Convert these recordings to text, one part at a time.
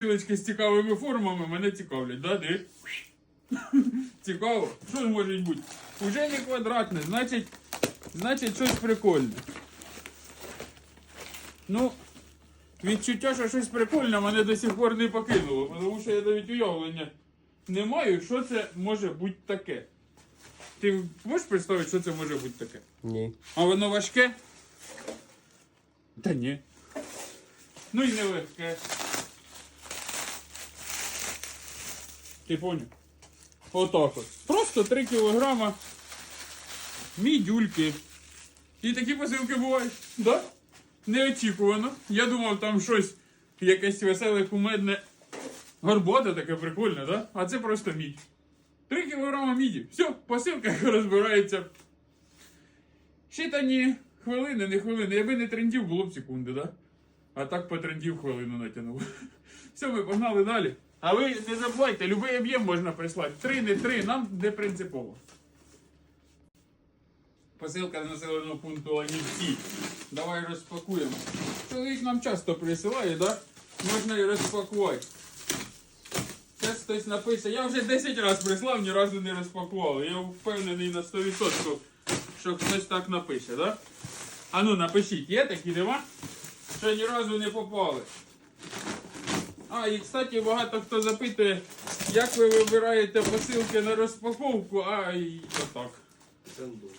Посилочки з цікавими формами мене цікавлять, да? Диви. Цікаво. Що ж може бути? Уже не квадратне, значить, значить щось прикольне. Ну, відчуття, що щось прикольне мене до сих пор не покинуло, тому що я навіть уявлення не маю, що це може бути таке. Ти можеш представити, що це може бути таке? Ні. А воно важке? Та ні. Ну і не легке. Ти поняв? Отак от. Просто 3 кілограма мідюльки. І такі посилки бувають. Да? Неочікувано. Я думав, там щось, якесь веселе, кумедне горбота таке прикольне, да? А це просто мідь. 3 кілограма міді. Все, посилка розбирається. Щитані хвилини, не хвилини. Якби не трендів, було б секунди, да? А так по трендів хвилину натягнув. Все, ми погнали далі. А ви не забувайте, любий об'єм можна прислати. Три, не три, нам не принципово. Посилка з населеного пункту Ланівці. Давай розпакуємо. Чоловік нам часто присилає, да? Можна і розпакувати. Зараз хтось напише. Я вже 10 разів прислав, ні разу не розпакував. Я впевнений на 100%, що хтось так напише, да? А ну напишіть, є такі нема? Що ні разу не попали. А, і кстати, багато хто запитує, як ви вибираєте посилки на розпаковку, а і отак.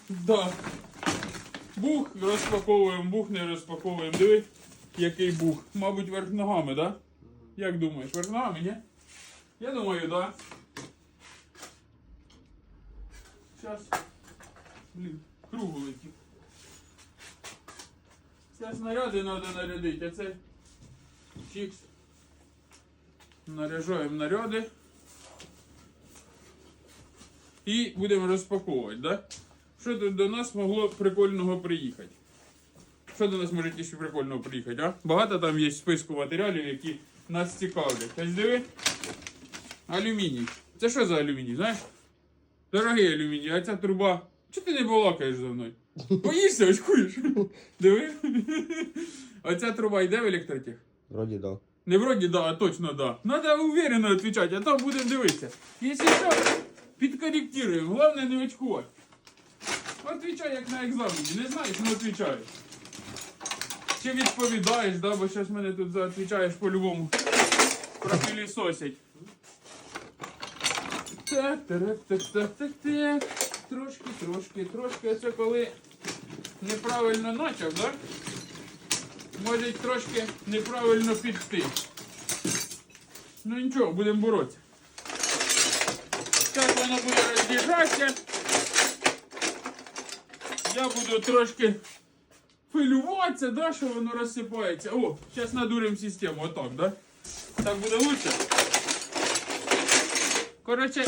Да. Бух розпаковуємо, бух не розпаковуємо. Диви, який бух. Мабуть, верх ногами, да? Як думаєш, верх ногами, ні? Я думаю, да. Сейчас. Блін, кругу летів. Це снаряди треба нарядити, а це чікс. Наряжаємо наряди. І будемо розпаковувати, да? Що тут до нас могло прикольного приїхати? Що до нас може ще прикольного приїхати, а? Багато там є списку матеріалів, які нас цікавлять. Ось диви. Алюміній. Це що за алюміній, знаєш? Дорогий алюміній, а ця труба. Чого ти не балакаєш за мною? Боїшся, очкуєш? Диви. Оця труба йде в електротех? Вроді да. Не вроді да, а точно да. Надо уверенно отвечать, а то будемо дивитися. Якщо що, підкорректируємо. Головне не очкувати. Отвічай як на екзамені. Не знаєш, не відповідаєш. Чи відповідаєш, да, бо зараз мене тут заотвічаєш по-любому. Пропилісосять. Так, так, так, так, так, так. Трошки, трошки, трошки. Це коли неправильно почав, так? Може трошки неправильно підти. Ну нічого, будемо боротися. Так воно буде роз'їжджатися. Я буду трошки хвилюватися, да, що воно розсипається. О, зараз надуримо систему, отак, да? Так буде лучше. Коротше,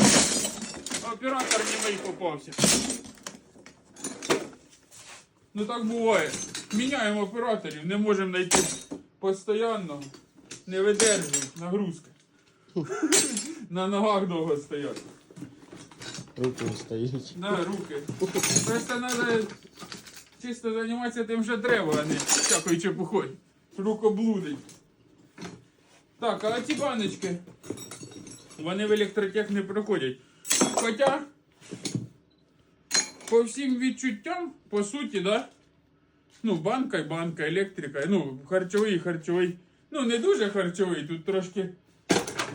оператор не мій попався. Ну так буває. Міняємо операторів, не можемо знайти постійного. Не видержують нагрузки. На ногах довго стоять. Руки не стоїть. На руки. Просто треба чисто займатися тим, що треба, а не всякою чепухою. Рукоблудить. Так, а ці баночки, вони в електротех не проходять. Хоча, по всім відчуттям, по суті, да? Ну, банка банка, електрика, ну, харчовий харчовий. Ну, не дуже харчовий, тут трошки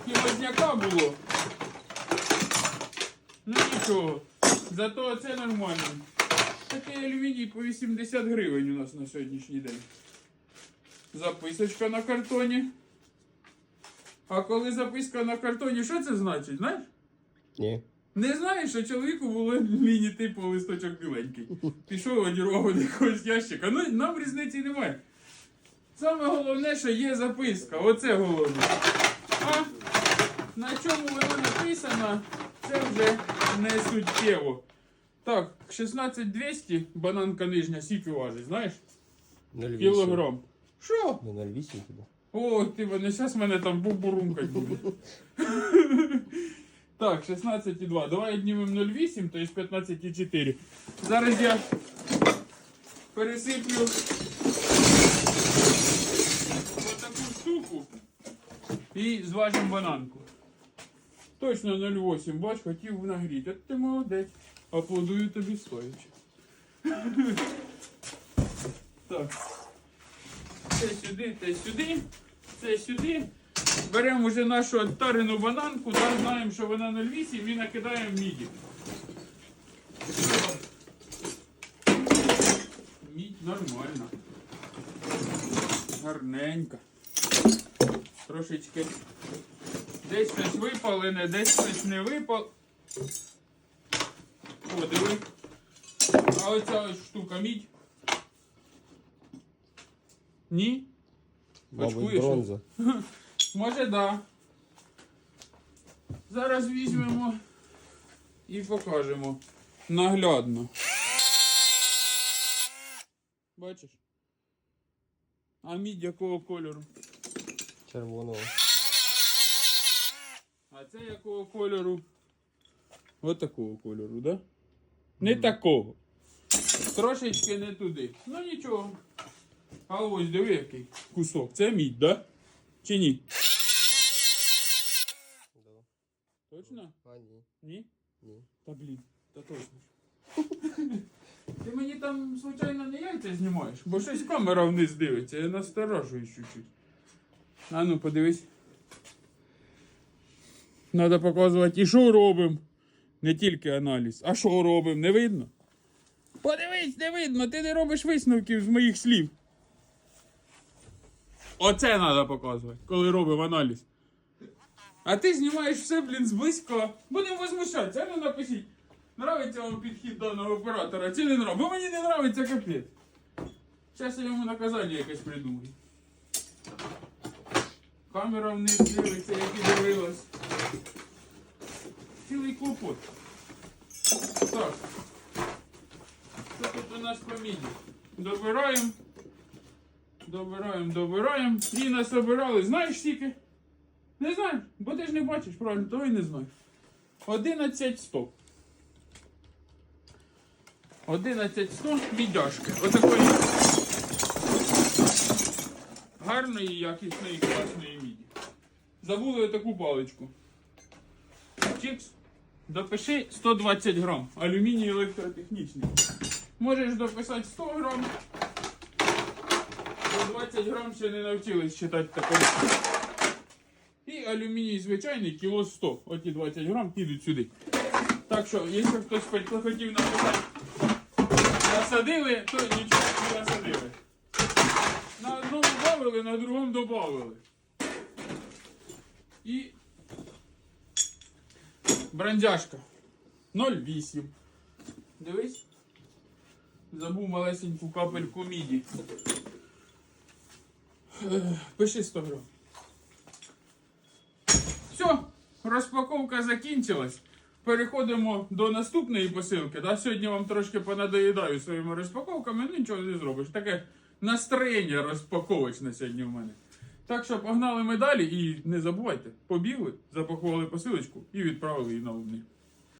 хімозняка було. Ну нічого. Зато це нормально. Такий алюміній по 80 гривень у нас на сьогоднішній день. Записочка на картоні. А коли записка на картоні, що це значить, знаєш? Ні. Не знаєш, що чоловіку було міні-типу листочок біленький. Пішов одірвав до якогось ящика. Ну, нам різниці немає. Саме головне, що є записка. Оце головне. А на чому воно написано, це вже не суттєво. Так, 16200 бананка нижня, скільки важить, знаєш? 0,8. Кілограм. Що? Не 0,8 туди. О, ти мене, зараз мене там бубурумкать буде. Так, 16,2. Давай віднімемо 0,8, то є 15,4. Зараз я пересиплю таку штуку. І зважимо бананку. Точно 0,8, бач, хотів нагріти. От ти молодець. Аплодую тобі стоячи. Так. Це сюди, це сюди, це сюди. Беремо вже нашу оттарену бананку, да, знаємо, що вона 0,8 і накидаємо міді. Мідь нормальна. Гарненька. Трошечки. Десь щось випалене, десь щось не випал. О, диви. А оця ось штука мідь. Ні? Мабуть, бронза. Може, да. Зараз візьмемо і покажемо наглядно. Бачиш? А мідь якого кольору? Червоного. А це якого кольору? От такого кольору, да? Не такого. Трошечки не туди. Ну нічого. А ось диви який кусок. Це мідь, да? Чи ні? Да. Точно? А, ні. Ні? Ні. Та блін, та точно. Ти мені там, звичайно, не яйця знімаєш, бо щось камера вниз дивиться, я насторожуюсь чуть-чуть. А ну, подивись. Надо показувати, і що робимо. Не тільки аналіз, а що робимо, не видно? Подивись, не видно, ти не робиш висновків з моїх слів. Оце треба показувати, коли робимо аналіз. А ти знімаєш все, блін, зблизька. Будемо возмущатися, ну напишіть. Нравиться вам підхід даного оператора чи не нравиться? Бо мені не нравиться капець. Зараз я йому наказання якесь придумаю. Камера вниз дивиться, як і дивилась. Цілий клопот. Так. Що тут у нас по міді? Добираємо. Добираємо, добираємо. І насобирали. Знаєш скільки? Не знаєш, бо ти ж не бачиш, правильно, того і не знаєш. 11 100. 11 100 віддяшки. Отакої гарної, якісної, класної міді. Забули таку паличку. Чікс. Допиши 120 грам. Алюміній електротехнічний. Можеш дописати 100 грам. 120 грам ще не навчились читати такого. І алюміній звичайний кіло 100. Оті 20 грам підуть сюди. Так що, якщо хтось хотів написати насадили, то нічого не насадили. На одному додали, на другому додали. І брандяшка 0,8. Дивись. Забув малесеньку капельку міді. Пиши 100 грам. Все, розпаковка закінчилась. Переходимо до наступної посилки. Да? Сьогодні вам трошки понадоїдаю своїми розпаковками, ну нічого не зробиш. Таке настроєння розпаковочне сьогодні в мене. Так що погнали ми далі і не забувайте, побігли, запакували посилочку і відправили її на обмін.